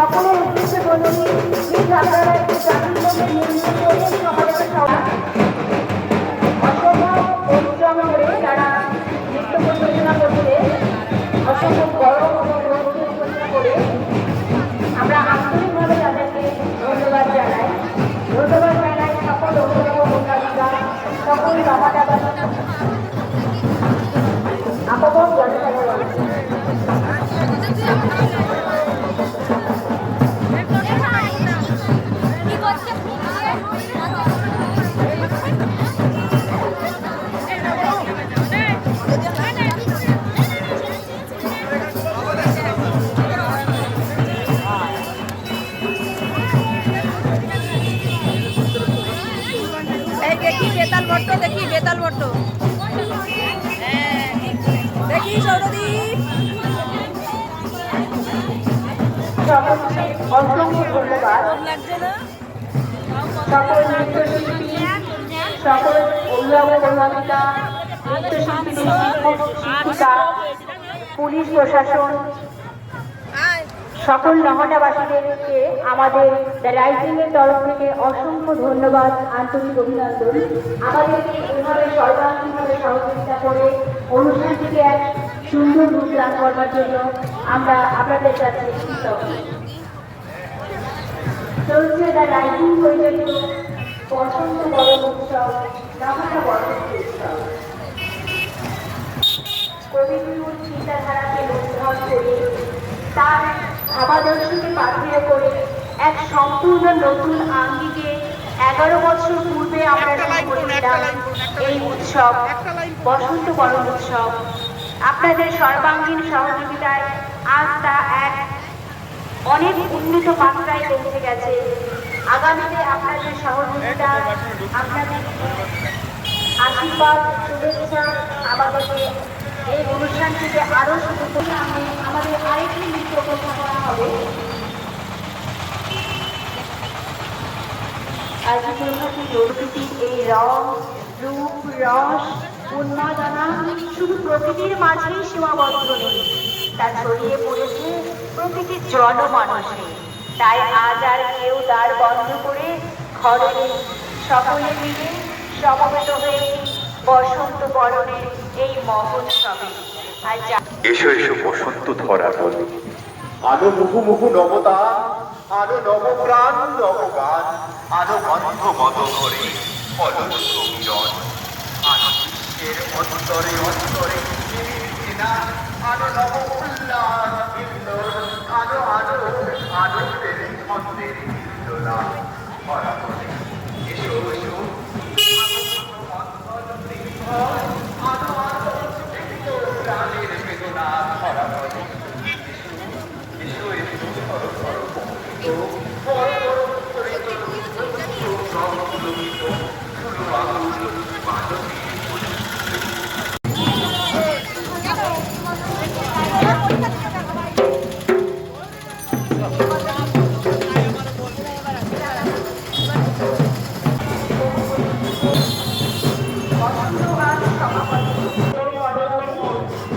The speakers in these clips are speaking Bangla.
সকলের উদ্দেশ্যে বলুন প্লিজ আপনারা একটু জাতিগুলোকে নির্মূল বেতাল ভট্ট দেখি বেতাল ভট্ট হ্যাঁ দেখি সৌরদীপ অসংখ্য ধন্যবাদ সকল নৃত্যশিল্পী সকল অভিভাবক অভিভাবিকা নৃত্যশিল্পী শিক্ষক শিক্ষিকা পুলিশ প্রশাসন সকল নহটাবাসীদেরকে আমাদের রাইটিং এর তরফ থেকে অসংখ্য ধন্যবাদ, আন্তরিক অভিনন্দন। আমাদেরকে এভাবে সর্বাঙ্গীনভাবে সহযোগিতা করে অনুষ্ঠানটিকে এক সুন্দর রূপ দান করবার জন্য আমরা আপনাদের কাছে কৃতজ্ঞ। চলছে দ্য রাইটিং পরিচালিত বসন্ত বরণ উৎসব নহটা বসন্ত উৎসব। কবিগুরুর চিন্তাধারাকে অনুধাবন করে তার ভাবাদর্শকে পাথেয় করে এক সম্পূর্ণ নতুন আঙ্গিকে এগারো বছর পূর্বে আমরা শুরু করেছিলাম এই উৎসব বসন্ত বরণ উৎসব। আপনাদের সর্বাঙ্গীন সহযোগিতায় আজ তা এক অনেক উন্নত মাত্রায় পৌঁছে গেছে। আগামীতে আপনাদের সহযোগিতা আপনাদের আশীর্বাদ শুভেচ্ছা আমাদেরকে এই অনুষ্ঠানটিকে আরও সামনে আমাদের আরেকটি নৃত্য উপস্থাপনা হবে আজীবনব্যাপী প্রকৃতির এই রং রূপ, রস, উন্মাদনা, শুধু প্রকৃতির মাঝেই সীমাবদ্ধ নেই। তা ছড়িয়ে পড়েছে প্রকৃতির জনমানসে তাই আজ আর কেউ দ্বার বন্ধ করে ঘরে সকলে মিলে সমবেত হয়েছি বসন্ত বরণের এই মহোৎসবে। এসো এসো, বসন্ত ধরা তলে আনো মুহু মুহু নবতা আনো নবপ্রাণ, নবগান আরও বন্ধ মত করে মিলন আনো বিশ্বের অন্তরে অন্তরে আরও নব উল্লাস।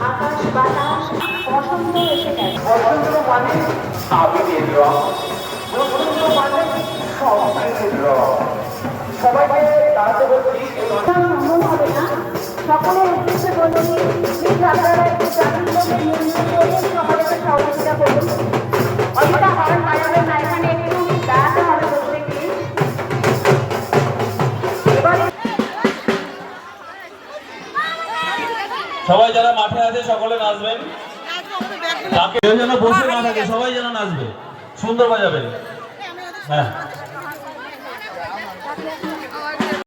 আকাশ বাতাস মানে আবিরের রং সবাইকে দাঁড়াতে বলছি সম্ভব হবে না সকলের উদ্দেশ্যে বলি প্লিজ আপনারা একটু জাতিগুলোকে নির্মূল করে সহযোগিতা করুন অযথা হরণ বাজাবেন না এখানে একটু দাঁড়াতে হবে প্রত্যেককে সবাই যারা মাঠে আছে সকলে নাচবেন। তাকে কেউ যেন বসে না থাকে সবাই যেন নাচবে। সুন্দর বাজাবে হ্যাঁ।